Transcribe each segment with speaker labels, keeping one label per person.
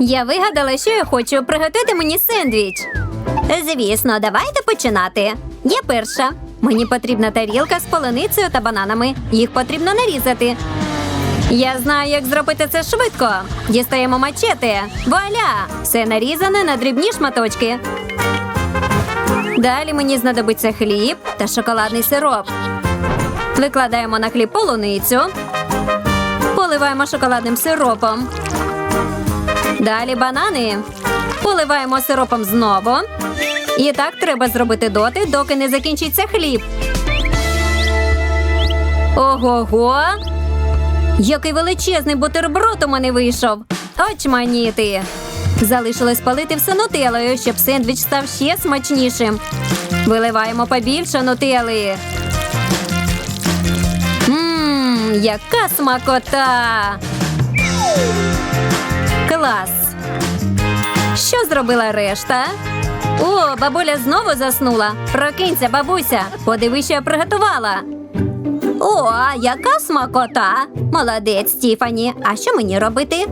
Speaker 1: Я вигадала, що я хочу приготувати мені сендвіч. Звісно, давайте починати. Я перша. Мені потрібна тарілка з полуницею та бананами. Їх потрібно нарізати. Я знаю, як зробити це швидко. Дістаємо мачети. Вуаля! Все нарізане на дрібні шматочки. Далі мені знадобиться хліб та шоколадний сироп. Викладаємо на хліб полуницю. Поливаємо шоколадним сиропом. Далі банани. Поливаємо сиропом знову. І так треба зробити доти, доки не закінчиться хліб. Ого-го! Який величезний бутерброд у мене вийшов. Очманіти. Залишилось палити все нутелою, щоб сендвіч став ще смачнішим. Виливаємо побільше нутели. Ммм, яка смакота! Зробила решта? О, бабуля знову заснула. Прокинься, бабуся. Подивись, що я приготувала. О, яка смакота! Молодець, Стіфані. А що мені робити?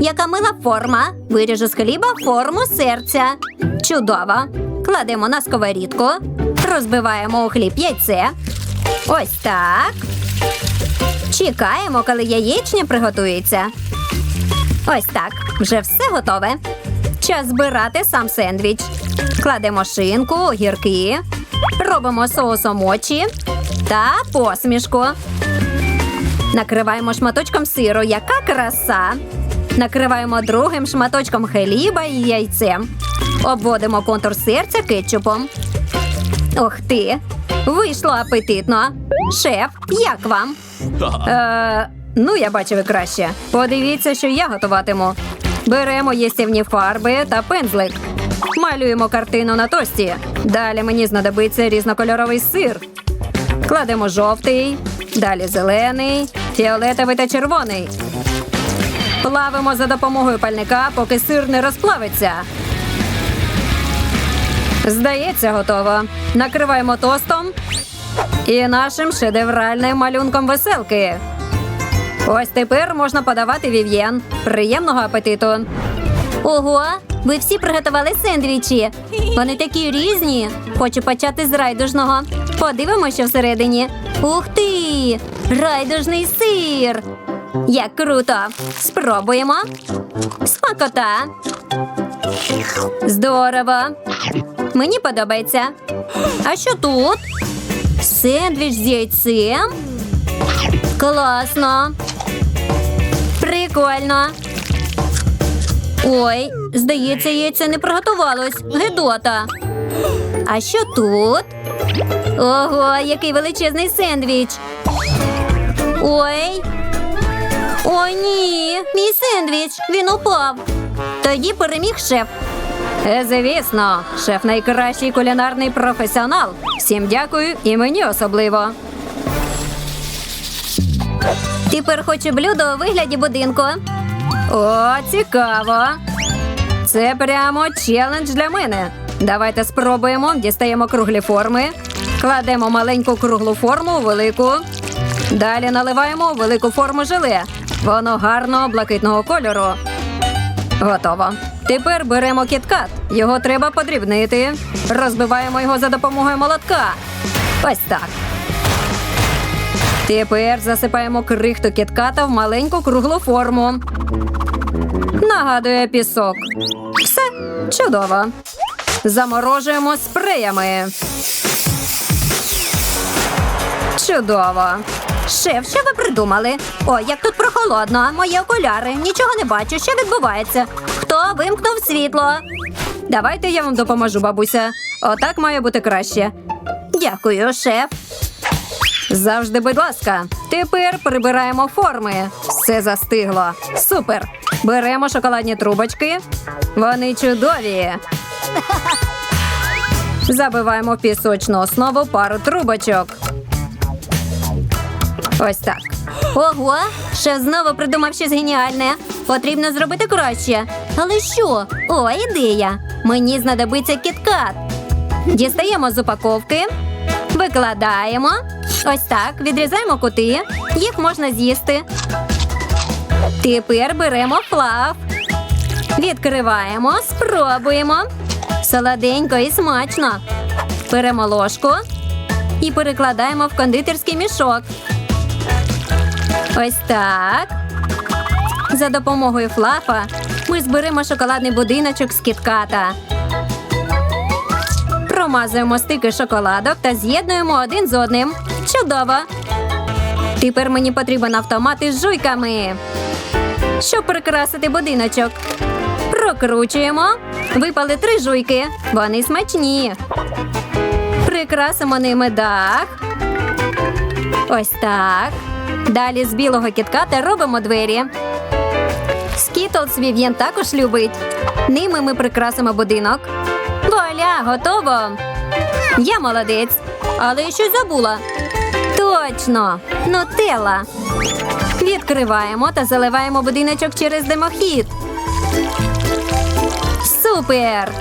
Speaker 1: Яка мила форма. Виріжу з хліба форму серця. Чудово. Кладемо на сковорідку, розбиваємо у хліб яйце. Ось так. Чекаємо, коли яєчня приготується. Ось так. Вже все готове. Час збирати сам сендвіч. Кладемо шинку, огірки, робимо соусом очі та посмішку. Накриваємо шматочком сиру, яка краса. Накриваємо другим шматочком хліба і яйцем. Обводимо контур серця кетчупом. Ох ти! Вийшло апетитно. Шеф, як вам? Е, ну, я бачив і краще. Подивіться, що я готуватиму. Беремо їстівні фарби та пензлик. Малюємо картину на тості. Далі мені знадобиться різнокольоровий сир. Кладемо жовтий, далі зелений, фіолетовий та червоний. Плавимо за допомогою пальника, поки сир не розплавиться. Здається, готово. Накриваємо тостом і нашим шедевральним малюнком веселки. Ось тепер можна подавати вів'єн. Приємного апетиту. Ого, ви всі приготували сендвічі. Вони такі різні. Хочу почати з райдужного. Подивимося, що всередині. Ух ти! Райдужний сир. Як круто! Спробуємо. Смакота. Здорово. Мені подобається. А що тут? Сендвіч з яйцем? Класно. Прикольно. Ой, здається, яйце не приготувалось. Гедота. А що тут? Ого, який величезний сендвіч. Ой. О, ні, мій сендвіч. Він упав. Тоді переміг шеф. Е, Звісно, шеф найкращий кулінарний професіонал. Всім дякую і мені особливо. Тепер хочу блюдо у вигляді будинку. О, цікаво. Це прямо челендж для мене. Давайте спробуємо. Дістаємо круглі форми, кладемо маленьку круглу форму у велику. Далі наливаємо велику форму желе. Воно гарного блакитного кольору. Готово. Тепер беремо кіткат. Його треба подрібнити. Розбиваємо його за допомогою молотка. Ось так. Тепер засипаємо крихту кітката в маленьку круглу форму. Нагадує пісок. Все чудово. Заморожуємо спреями. Чудово. Шеф, що ви придумали? О, як тут прохолодно. Мої окуляри. Нічого не бачу. Що відбувається? Хто вимкнув світло? Давайте я вам допоможу, бабуся. Отак має бути краще. Дякую, шеф. Завжди, будь ласка. Тепер прибираємо форми. Все застигло. Супер. Беремо шоколадні трубочки. Вони чудові. Забиваємо в пісочну основу пару трубочок. Ось так. Ого, шеф знову придумав щось геніальне. Потрібно зробити краще. Але що? О, ідея. Мені знадобиться кіткат. Дістаємо з упаковки, викладаємо. Ось так, відрізаємо кути. Їх можна з'їсти. Тепер беремо плав. Відкриваємо, спробуємо. Солоденько і смачно. Беремо ложку і перекладаємо в кондитерський мішок. Ось так. За допомогою флафа ми зберемо шоколадний будиночок з кітката. Промазуємо стики шоколадок та з'єднуємо один з одним. Чудово! Тепер мені потрібен автомат із жуйками. Щоб прикрасити будиночок. Прокручуємо. Випали три жуйки. Вони смачні. Прикрасимо ними дах. Ось так. Далі з білого кітката робимо двері. Скітлс Вів'єн також любить. Ними ми прикрасимо будинок. Вуаля, готово. Я молодець. Але я щось забула. Точно, нутелла. Відкриваємо та заливаємо будиночок через димохід. Супер!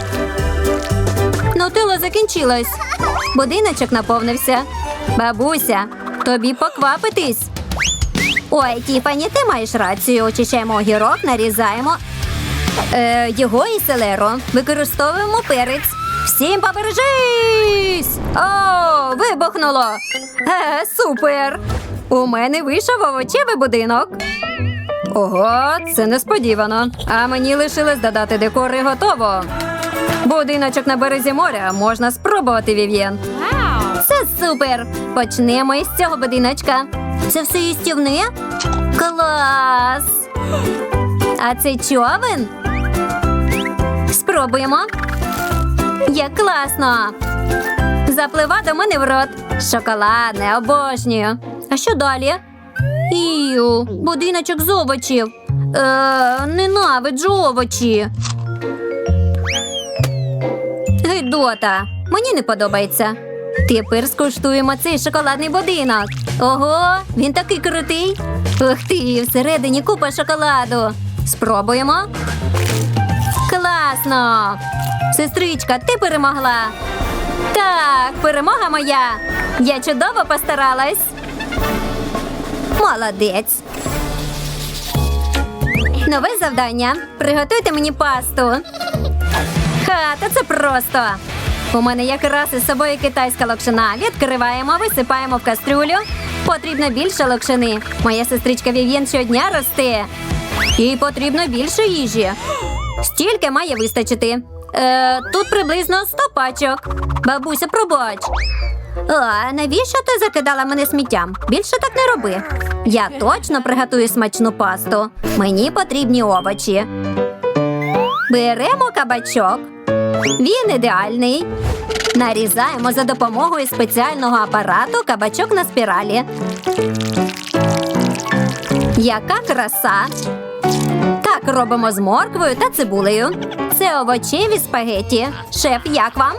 Speaker 1: Нутелла закінчилась. Будиночок наповнився. Бабуся, тобі поквапитись. Ой, Тіфані, ти маєш рацію. Очищаємо огірок, нарізаємо е, його і селеру. Використовуємо перець. Всім побережись! О, вибухнуло! Е, супер! У мене вийшов овочевий будинок. Ого, це несподівано. А мені лишилось додати декор і готово. Будиночок на березі моря можна спробувати, Вів'єн. Це супер! Почнемо із цього будиночка. Це все їстівне? Клас! А це човен? Спробуємо. Як класно! Заплива до мене в рот. Шоколадне, обожнюю. А що далі? Ію, будиночок з овочів. Е, ненавиджу овочі. Гидота. Мені не подобається. Тепер скуштуємо цей шоколадний будинок. Ого, він такий крутий. Ух ти, всередині купа шоколаду. Спробуємо. Класно! Сестричка, ти перемогла. Так, перемога моя. Я чудово постаралась. Молодець. Нове завдання. Приготуйте мені пасту. Ха, та це просто. У мене якраз із собою китайська локшина. Відкриваємо, висипаємо в кастрюлю. Потрібно більше локшини. Моя сестричка Вів'єн щодня росте. Їй потрібно більше їжі. Стільки має вистачити. Е, тут приблизно 100 пачок. Бабуся, пробач. А навіщо ти закидала мене сміттям? Більше так не роби. Я точно приготую смачну пасту. Мені потрібні овочі. Беремо кабачок. Він ідеальний. Нарізаємо за допомогою спеціального апарату кабачок на спіралі. Яка краса! Так робимо з морквою та цибулею. Це овочеві спагеті. Шеф, як вам?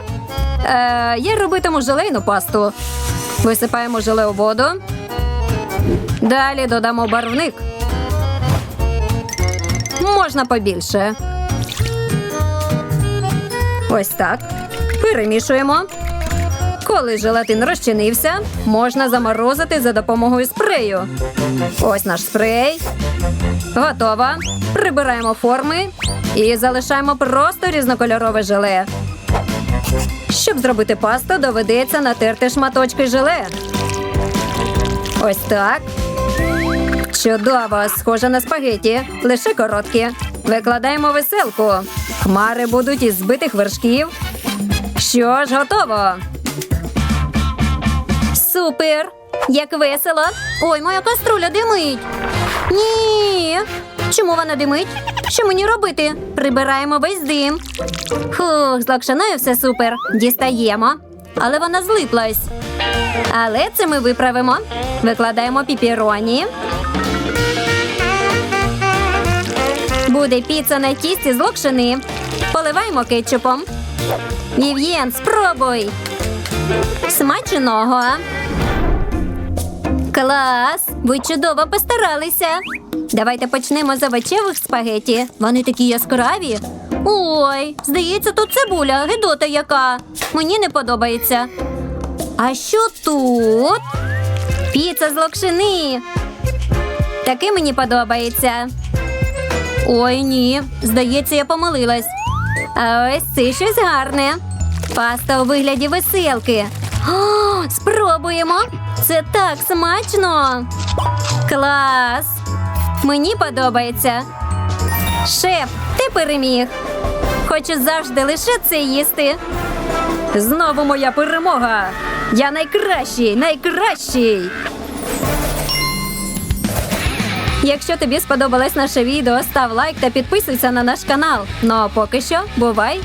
Speaker 1: Е, я робитиму желейну пасту. Висипаємо желе у воду. Далі додамо барвник. Можна побільше. Ось так. Перемішуємо. Коли желатин розчинився, можна заморозити за допомогою спрею. Ось наш спрей. Готово. Прибираємо форми і залишаємо просто різнокольорове желе. Щоб зробити пасту, доведеться натерти шматочки желе. Ось так. Чудово, схоже на спагеті, лише короткі. Викладаємо веселку. Хмари будуть із збитих вершків. Що ж, готово. Супер! Як весело! Ой, моя каструля димить. Ні. Чому вона димить? Що мені робити? Прибираємо весь дим. Фух, з лакшаною все супер. Дістаємо. Але вона злиплась. Але це ми виправимо. Викладаємо піпіроні. Буде піца на тісті з локшини. Поливаємо кетчупом. Вів'єн, спробуй. Смачного. Клас! Ви чудово постаралися. Давайте почнемо з овочевих спагеті. Вони такі яскраві. Ой, здається, тут цибуля, гидота яка. Мені не подобається. А що тут? Піца з локшини. Таке мені подобається. Ой, ні. Здається, я помилилась. А ось це щось гарне. Паста у вигляді веселки. О, спробуємо. Це так смачно. Клас. Мені подобається. Шеф, ти переміг. Хочу завжди лише це їсти. Знову моя перемога. Я найкращий, найкращий. Якщо тобі сподобалось наше відео, став лайк та підписуйся на наш канал. Ну а поки що, бувай!